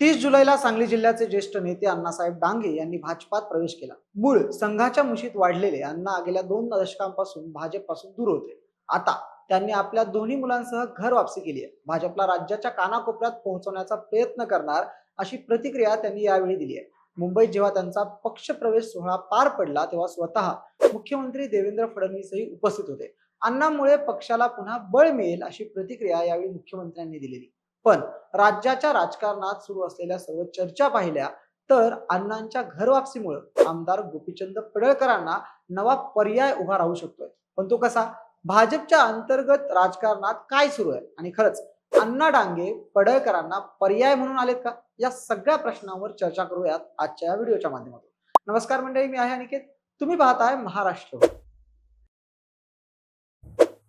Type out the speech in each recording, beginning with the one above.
तीस जुलैला सांगली जिल्ह्याचे ज्येष्ठ नेते अण्णासाहेब डांगे यांनी भाजपात प्रवेश केला. मूळ संघाच्या मुशीत वाढलेले अण्णा गेल्या दोन दशकांपासून भाजपपासून दूर होते. आता त्यांनी आपल्या दोन्ही मुलांसह घर वापसी केली आहे. भाजपला राज्याच्या कानाकोपऱ्यात पोहोचवण्याचा प्रयत्न करणार अशी प्रतिक्रिया त्यांनी यावेळी दिली आहे. मुंबईत जेव्हा त्यांचा पक्ष प्रवेश सोहळा पार पडला तेव्हा स्वतः मुख्यमंत्री देवेंद्र फडणवीसही उपस्थित होते. अण्णामुळे पक्षाला पुन्हा बळ मिळेल अशी प्रतिक्रिया यावेळी मुख्यमंत्र्यांनी दिलेली. पण राज्याच्या राजकारणात सुरू असलेल्या सर्व चर्चा पाहिल्या तर अण्णांच्या घरवापसीमुळे आमदार गोपीचंद पडळकरांना नवा पर्याय उभा राहू शकतोय. पण तो कसा? भाजपच्या अंतर्गत राजकारणात काय सुरू आहे? आणि खरंच अण्णा डांगे पडळकरांना पर्याय म्हणून आलेत का? या सगळ्या प्रश्नांवर चर्चा करूयात आजच्या या व्हिडिओच्या माध्यमातून. नमस्कार मंडळी मी आहे अनिकेत. तुम्ही पाहताय महाराष्ट्र.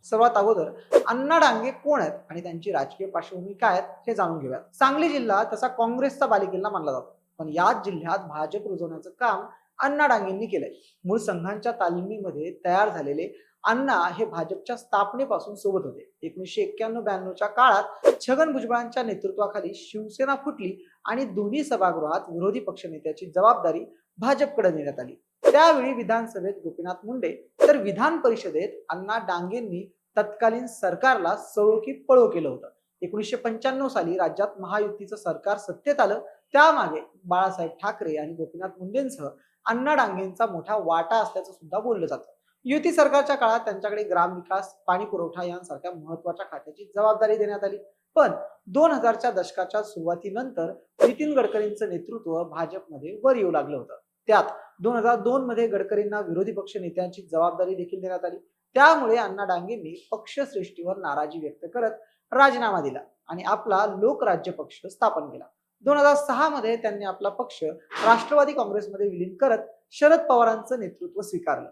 सर्वात अगोदर अण्णा डांगे कोण आहेत आणि त्यांची राजकीय पार्श्वभूमी काय आहेत हे जाणून घेऊयात. सांगली जिल्हा तसा काँग्रेसचा बालेकिल्ला मानला जातो. पण याच जिल्ह्यात भाजप रुजवण्याचं काम अण्णा डांगेंनी केलंय. मूळ संघांच्या तालमीमध्ये तयार झालेले अण्णा हे भाजपच्या स्थापनेपासून सोबत होते. एकोणीसशे एक्क्याण्णव ब्याण्णवच्या काळात छगन भुजबळांच्या नेतृत्वाखाली शिवसेना फुटली आणि दोन्ही सभागृहात विरोधी पक्षनेत्याची जबाबदारी भाजपकडे नेण्यात आली. त्यावेळी विधानसभेत गोपीनाथ मुंडे तर विधान परिषदेत अण्णा डांगेंनी तत्कालीन सरकारला सळो की पळो केलं होतं. एकोणीसशे पंच्याण्णव साली राज्यात महायुतीचं सरकार सत्तेत आलं. त्यामागे बाळासाहेब ठाकरे आणि गोपीनाथ मुंडेंसह अण्णा डांगेंचा मोठा वाटा असल्याचं सुद्धा बोललं जातं. युती सरकारच्या काळात त्यांच्याकडे ग्रामविकास पाणी पुरवठा यांसारख्या महत्त्वाच्या खात्याची जबाबदारी देण्यात आली. पण दोन हजारच्या दशकाच्या सुरुवातीनंतर नितीन गडकरींचं नेतृत्व भाजपमध्ये वर येऊ लागलं होतं. त्यात दोन हजार दोन मध्ये गडकरींना विरोधी पक्ष नेत्यांची जबाबदारी देखील देण्यात आली. त्यामुळे अण्णा डांगेंनी पक्षश्रेष्ठीवर नाराजी व्यक्त करत राजीनामा दिला आणि आपला लोकराज्य पक्ष स्थापन केला. दोन हजार सहा मध्ये त्यांनी आपला पक्ष राष्ट्रवादी काँग्रेसमध्ये विलीन करत शरद पवारांचं नेतृत्व स्वीकारलं.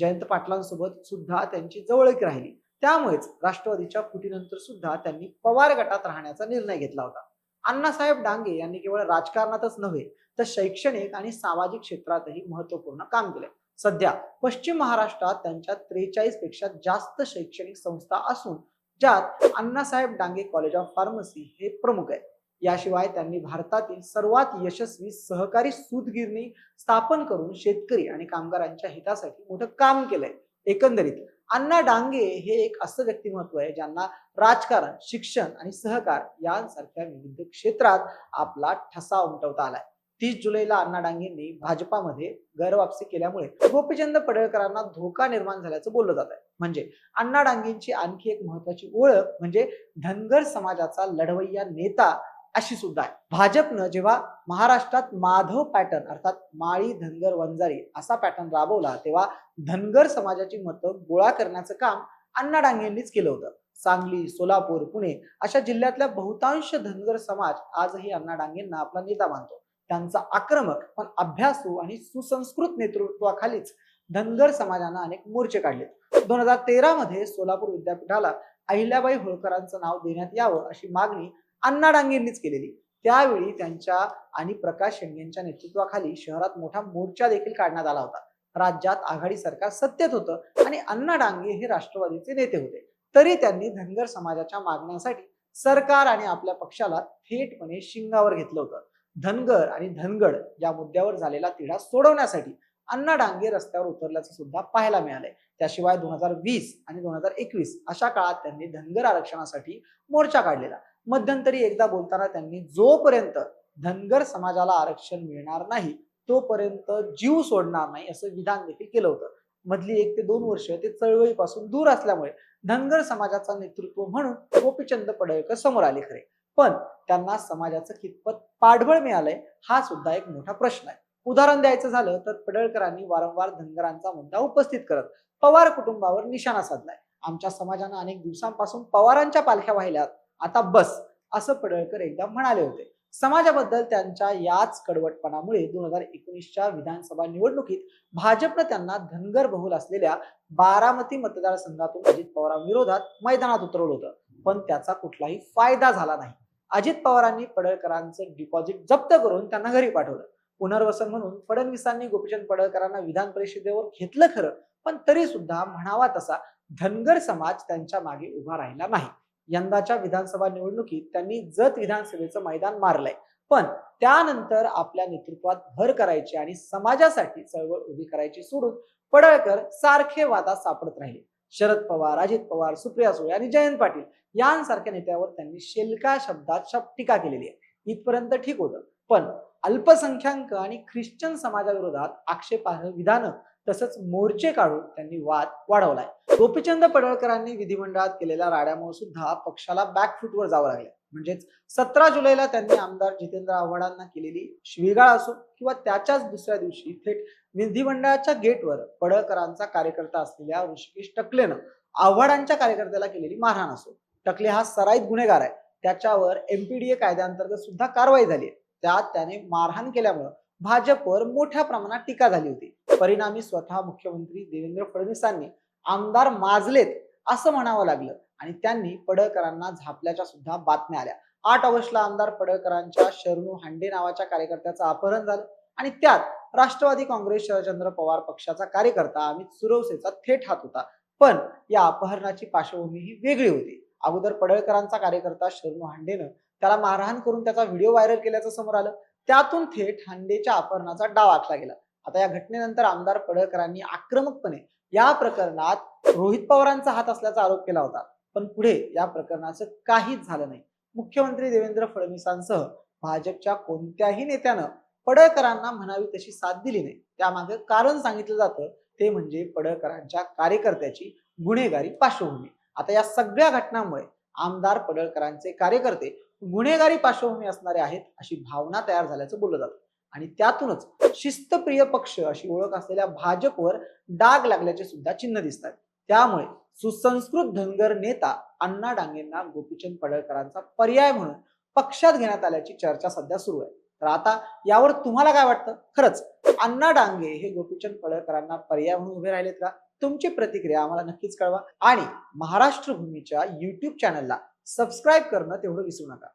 जयंत पाटलांसोबत सुद्धा त्यांची जवळीक राहिली. त्यामुळेच राष्ट्रवादीच्या फुटीनंतर सुद्धा त्यांनी पवार गटात राहण्याचा निर्णय घेतला होता. अण्णासाहेब डांगे यांनी केवळ राजकारणातच नव्हे तर शैक्षणिक आणि सामाजिक क्षेत्रातही महत्त्वपूर्ण काम केले. सध्या पश्चिम महाराष्ट्रात त्यांच्या त्रेचाळीसपेक्षा जास्त शैक्षणिक संस्था असून ज्यात Annasaheb Dange college of pharmacy हे प्रमुख आहे याशिवाय त्यांनी भारतातील सर्वात यशस्वी सहकारी सूतगिरणी स्थापन करून शेतकरी आणि कामगारांच्या हितासाठी मोठं काम केलंय. एकंदरीत अण्णा डांगे हे एक असं व्यक्तिमत्व आहे ज्यांना राजकारण शिक्षण आणि सहकार यांसारख्या विविध क्षेत्रात आपला ठसा उमटवता आलाय. तीस जुलैला अण्णा डांगेंनी भाजपामध्ये गैरवापसी केल्यामुळे गोपीचंद पडळकरांना धोका निर्माण झाल्याचं बोललं जात आहे म्हणजे अण्णा डांगेंची आणखी एक महत्वाची ओळख म्हणजे धनगर समाजाचा लढवय्या नेता अशी सुद्धा आहे. भाजपनं जेव्हा महाराष्ट्रात माधव पॅटर्न अर्थात माळी धनगर वंजारी असा पॅटर्न राबवला तेव्हा धनगर समाजाची मतं गोळा करण्याचं काम अण्णा डांगेंनीच केलं होतं. सांगली सोलापूर पुणे अशा जिल्ह्यातल्या बहुतांश धनगर समाज आजही अण्णा डांगेंना आपला नेता मानतो. त्यांचा आक्रमक पण अभ्यासू आणि सुसंस्कृत नेतृत्वाखालीच धनगर समाजानं अनेक मोर्चे काढले दोन हजार तेरा मध्ये सोलापूर विद्यापीठाला अहिल्याबाई होळकरांचं नाव देण्यात यावं अशी मागणी अण्णा डांगेंनीच केलेली. त्यावेळी त्यांच्या आणि प्रकाश शेंगेंच्या नेतृत्वाखाली शहरात मोठा मोर्चा देखील काढण्यात आला होता. राज्यात आघाडी सरकार सत्तेत होतं आणि अण्णा डांगे हे राष्ट्रवादीचे नेते होते. तरी त्यांनी धनगर समाजाच्या मागण्यासाठी सरकार आणि आपल्या पक्षाला थेटपणे शिंगावर घेतलं होतं. धनगर आणि धनगड या मुद्द्यावर झालेला तिढा सोडवण्यासाठी अण्णा डांगे रस्त्यावर उतरल्याचं सुद्धा पाहायला मिळालंय. त्याशिवाय दोन हजार वीस आणि दोन हजार एकवीस अशा काळात त्यांनी धनगर आरक्षणासाठी मोर्चा काढलेला. मध्यंतरी एकदा बोलताना त्यांनी जोपर्यंत धनगर समाजाला आरक्षण मिळणार नाही तोपर्यंत जीव सोडणार नाही असं विधान देखील केलं होतं. मधली एक ते दोन वर्ष ते चळवळीपासून दूर असल्यामुळे धनगर समाजाचा नेतृत्व म्हणून गोपीचंद पडळकर समोर आले खरे. पण त्यांना समाजाचं कितपत पाठबळ मिळालंय हा सुद्धा एक मोठा प्रश्न आहे. उदाहरण द्यायचं झालं तर पडळकरांनी वारंवार धनगरांचा मुद्दा उपस्थित करत पवार कुटुंबावर निशाणा साधलाय. आमच्या समाजानं अनेक दिवसांपासून पवारांच्या पालख्या वाहिल्यात. आता बस असं पडळकर एकदा म्हणाले होते. समाजाबद्दल त्यांच्या याच कडवटपणामुळे दोन हजार एकोणीसच्या विधानसभा निवडणुकीत भाजपनं त्यांना धनगर बहुल असलेल्या बारामती मतदारसंघातून अजित पवारांविरोधात मैदानात उतरवलं होतं. पण त्याचा कुठलाही फायदा झाला नाही. अजित पवारांनी पडळकरांचं डिपॉझिट जप्त करून त्यांना घरी पाठवलं. पुनर्वसन म्हणून फडणवीसांनी गोपीचंद पडळकरांना विधान परिषदेवर घेतलं खरं पण तरी सुद्धा म्हणावा तसा धनगर समाज त्यांच्या मागे उभा राहिला नाही. यंदाच्या विधानसभा निवडणुकीत त्यांनी जत विधानसभेचं मैदान मारलंय. पण त्यानंतर आपल्या नेतृत्वात भर करायची आणि समाजासाठी चळवळ उभी करायची सोडून पडळकर सारखे वादात सापडत राहिले. शरद पवार अजित पवार सुप्रिया सुळे आणि जयंत पाटील यांसारख्या नेत्यावर त्यांनी शेलका शब्दात टीका केलेली आहे. इथपर्यंत ठीक होतं. पण अल्पसंख्याक आणि ख्रिश्चन समाजाविरोधात आक्षेपार्ह विधानं तसंच मोर्चे काढून त्यांनी वाद वाढवलाय. गोपीचंद पडळकरांनी विधिमंडळात केलेल्या राड्यामुळे सुद्धा पक्षाला बॅकफूटवर जावं लागलं. म्हणजेच सतरा जुलैला त्यांनी आमदार जितेंद्र आव्हाडांना केलेली शिवीगाळ असो किंवा त्याच्याच दुसऱ्या दिवशी थेट विधिमंडळाच्या गेटवर पडळकरांचा कार्यकर्ता असलेल्या ऋषिकेश टकलेनं आव्हाडांच्या कार्यकर्त्याला केलेली मारहाण असो टकले हा सराईत गुन्हेगार आहे. त्याच्यावर एमपीडीए कायद्याअंतर्गत सुद्धा कारवाई झाली आहे. त्यात त्याने मारहाण केल्यामुळं भाजपवर मोठ्या प्रमाणात टीका झाली होती. परिणामी स्वतः मुख्यमंत्री देवेंद्र फडणवीसांनी आमदार माजलेत असं म्हणावं लागलं. आणि त्यांनी पडळकरांना झापल्याच्या सुद्धा बातम्या आल्या. आठ ऑगस्टला आमदार पडळकरांच्या शरणू हांडे नावाच्या कार्यकर्त्याचं अपहरण झालं. आणि त्यात राष्ट्रवादी काँग्रेस शरदचंद्र पवार पक्षाचा कार्यकर्ता अमित सुरवसेचा थेट हात होता. पण या अपहरणाची पार्श्वभूमी ही वेगळी होती. अगोदर पडळकरांचा कार्यकर्ता शरणू हांडेनं त्याला मारहाण करून त्याचा व्हिडिओ व्हायरल केल्याचं समोर आलं. त्यातून थेट हांडेच्या अपहरणाचा डाव आखला गेला. आता या घटनेनंतर आमदार पडळकरांनी आक्रमकपणे या प्रकरणात रोहित पवारांचा हात असल्याचा आरोप केला होता. पण पुढे या प्रकरणाचं काहीच झालं नाही. मुख्यमंत्री देवेंद्र फडणवीसांसह भाजपच्या कोणत्याही नेत्यानं पडळकरांना म्हणावी तशी साथ दिली नाही. त्यामागे कारण सांगितलं जातं ते म्हणजे पडळकरांच्या कार्यकर्त्याची गुन्हेगारी पार्श्वभूमी. आता या सगळ्या घटनांमुळे आमदार पडळकरांचे कार्यकर्ते गुन्हेगारी पार्श्वभूमी असणारे आहेत अशी भावना तयार झाल्याचं बोललं जातं. आणि त्यातूनच शिस्तप्रिय पक्ष अशी ओळख असलेल्या भाजपवर डाग लागल्याचे सुद्धा चिन्ह दिसतात. त्यामुळे सुसंस्कृत धनगर नेता अण्णा डांगेंना गोपीचंद पडळकरांचा पर्याय म्हणून पक्षात घेण्यात आल्याची चर्चा सध्या सुरू आहे. तर आता यावर तुम्हाला काय वाटतं? खरंच अण्णा डांगे हे गोपीचंद पडळकरांना पर्याय म्हणून उभे राहिलेत का? तुमची प्रतिक्रिया आम्हाला नक्कीच कळवा. आणि महाराष्ट्र भूमीच्या युट्यूब चॅनलला सबस्क्राईब करणं तेवढं विसरू नका.